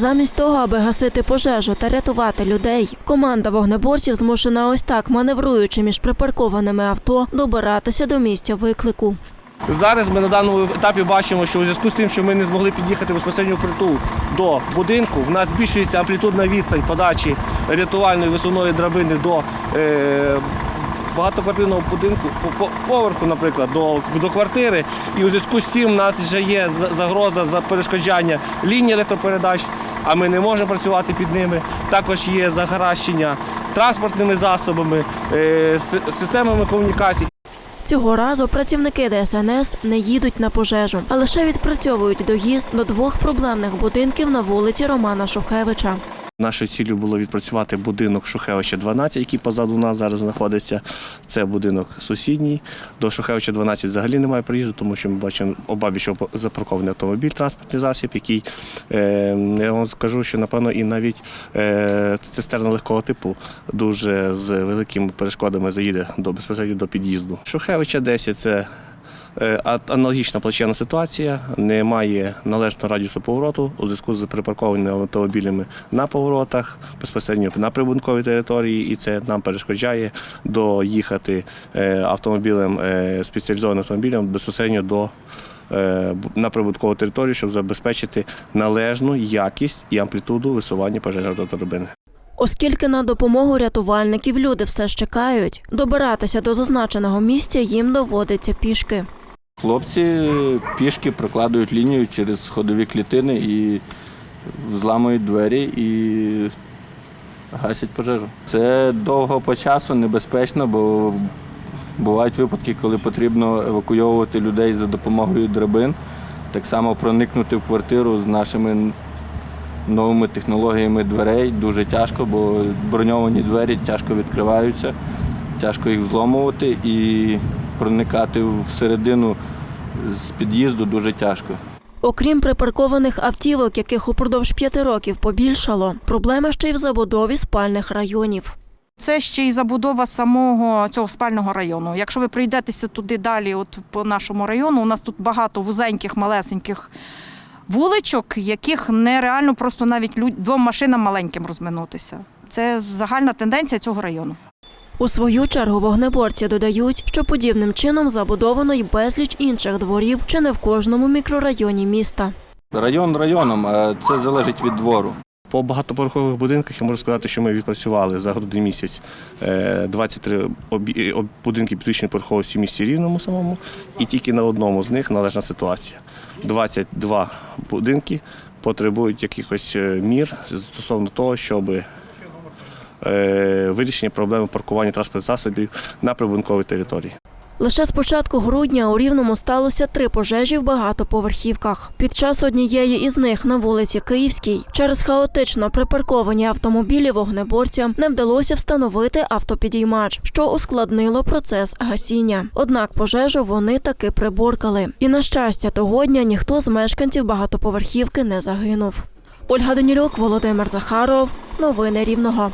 Замість того, аби гасити пожежу та рятувати людей, команда вогнеборців змушена ось так, маневруючи між припаркованими авто, добиратися до місця виклику. Зараз ми на даному етапі бачимо, що у зв'язку з тим, що ми не змогли під'їхати безпосередньо притул до будинку, в нас збільшується амплітудна відстань подачі рятувальної висувної драбини до е, багатоквартирного будинку, по- по- поверху, наприклад, до, до квартири. І у зв'язку з цим в нас вже є загроза за перешкоджання лінії електропередач, а ми не можемо працювати під ними. Також є загоращення транспортними засобами, е, системами комунікацій. Цього разу працівники ДСНС не їдуть на пожежу, а лише відпрацьовують доїзд до двох проблемних будинків на вулиці Романа Шухевича. Нашою ціллю було відпрацювати будинок Шухевича 12, який позаду нас зараз знаходиться. Це будинок сусідній. До Шухевича 12 взагалі немає приїзду, тому що ми бачимо обабіч запаркований автомобіль, транспортний засіб, який е, я вам скажу, що напевно і навіть е, цистерна легкого типу дуже з великими перешкодами заїде до безпосередньо до під'їзду. Шухевича 10 це Аналогічна плачевна ситуація, немає належного радіусу повороту у зв'язку з припаркованими автомобілями на поворотах, безпосередньо на прибудинковій території, і це нам перешкоджає доїхати е, автомобілем, е, спеціалізованим автомобілем безпосередньо до е, на прибудинкову територію, щоб забезпечити належну якість і амплітуду висування пожежної автодрабини. Оскільки на допомогу рятувальників люди все ж чекають, добиратися до зазначеного місця їм доводиться пішки. Хлопці пішки прокладують лінію через ходові клітини і зламують двері і гасять пожежу. Це довго по часу, небезпечно, бо бувають випадки, коли потрібно евакуйовувати людей за допомогою драбин. Так само проникнути в квартиру з нашими новими технологіями дверей дуже тяжко, бо броньовані двері тяжко відкриваються, тяжко їх взломувати і проникати всередину з під'їзду дуже тяжко. Окрім припаркованих автівок, яких упродовж п'яти років побільшало, проблема ще й в забудові спальних районів. Це ще й забудова самого цього спального району. Якщо ви прийдетеся туди далі, от по нашому району, у нас тут багато вузеньких, малесеньких вуличок, яких нереально просто навіть люд- двом машинам маленьким розминутися. Це загальна тенденція цього району. У свою чергу вогнеборці додають, що подібним чином забудовано й безліч інших дворів чи не в кожному мікрорайоні міста. Район районом, це залежить від двору. По багатоповерхових будинках я можу сказати, що ми відпрацювали за грудний місяць е, 23 об- будинки підвищеної поверховості в місті Рівному самому, і тільки на одному з них належна ситуація. 22 будинки потребують якихось е, мір стосовно того, щоб е, вирішення проблеми паркування транспортних засобів на прибудинковій території. Лише з початку грудня у Рівному сталося три пожежі в багатоповерхівках. Під час однієї із них на вулиці Київській через хаотично припарковані автомобілі вогнеборцям не вдалося встановити автопідіймач, що ускладнило процес гасіння. Однак пожежу вони таки приборкали. І на щастя, того дня ніхто з мешканців багатоповерхівки не загинув. Ольга Данілюк, Володимир Захаров. Новини Рівного.